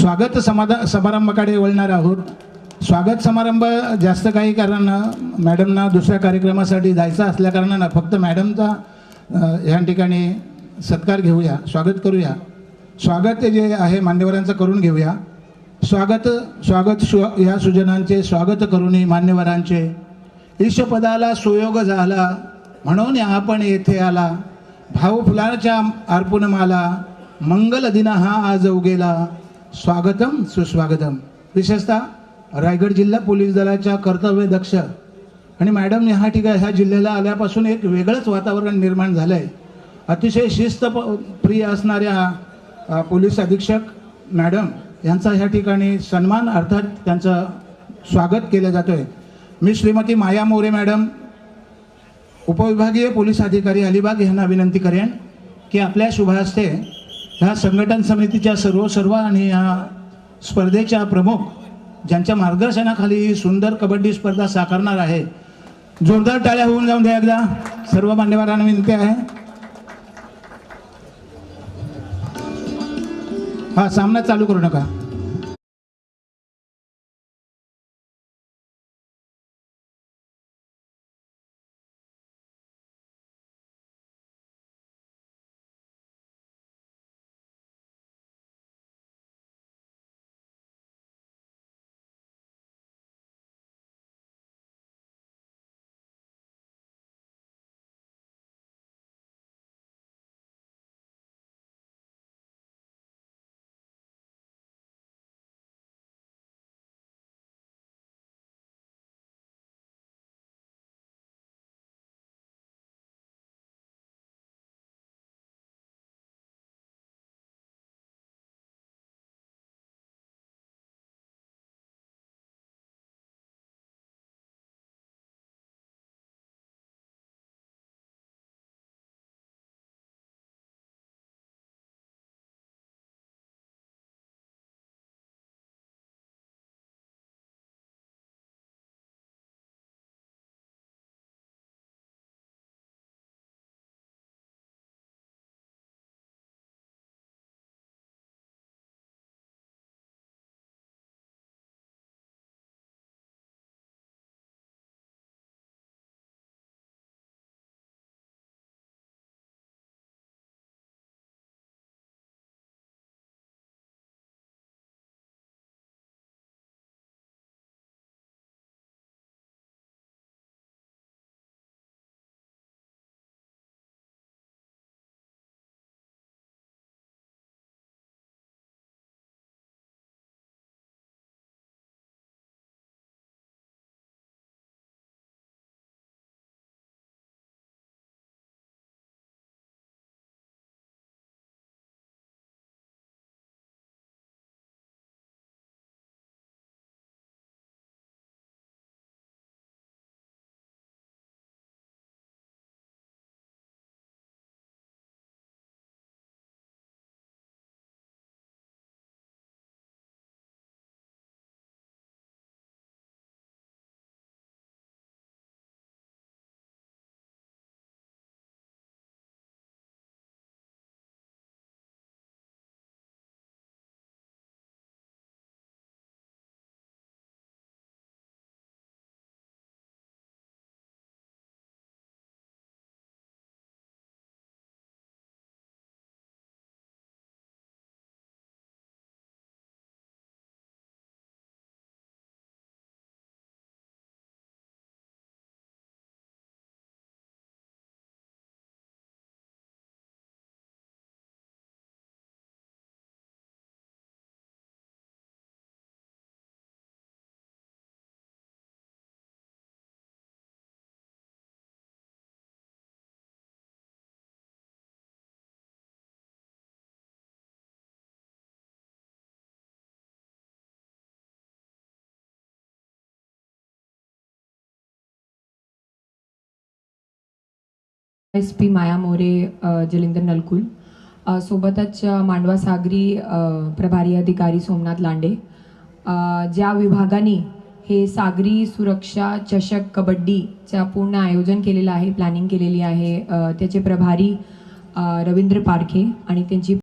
स्वागत समाधा समारंभाकडे वळणार आहोत. स्वागत समारंभ जास्त काही कारण मॅडमना दुसऱ्या कार्यक्रमासाठी जायचं असल्याकारणानं फक्त मॅडमचा ह्या ठिकाणी सत्कार घेऊया. स्वागत करूया. स्वागत जे आहे मान्यवरांचं करून घेऊया. स्वागत स्वागत शु या सुजनांचे स्वागत करूनही मान्यवरांचे ईशपदाला सुयोग झाला. म्हणून आपण येथे आला. भाऊ फुलांच्या अर्पुन माला मंगल दिन हा आज उगेला स्वागतम सुस्वागतम. विशेषतः रायगड जिल्हा पोलीस दलाच्या कर्तव्य दक्ष आणि मॅडम ह्या ठिकाणी ह्या जिल्ह्याला आल्यापासून एक वेगळंच वातावरण निर्माण झालं आहे अतिशय शिस्त प- प्रिय असणाऱ्या पोलीस अधीक्षक मॅडम यांचा ह्या ठिकाणी सन्मान अर्थात त्यांचं स्वागत केलं जातो आहे मी श्रीमती माया मोरे मॅडम उपविभागीय पोलीस अधिकारी अलिबाग यांना विनंती करेन की आपल्या शुभ हस्ते ह्या संघटन समितीच्या सर्व सर्व आणि या स्पर्धेच्या प्रमुख ज्यांच्या मार्गदर्शनाखाली ही सुंदर कबड्डी स्पर्धा साकारणार आहे जोरदार टाळ्या होऊन जाऊन द्या एकदा. सर्व मान्यवरांना विनंती आहे. हा सामना चालू करू नका. S P Maya More Jalindar Nalkul. सोबतच मांडवा सागरी प्रभारी अधिकारी सोमनाथ लांडे. ज्या विभागाने हे सागरी सुरक्षा चषक कबड्डीचा पूर्ण आयोजन केलेलं आहे प्लॅनिंग केलेली आहे त्याचे प्रभारी रवींद्र पारखे आणि त्यांची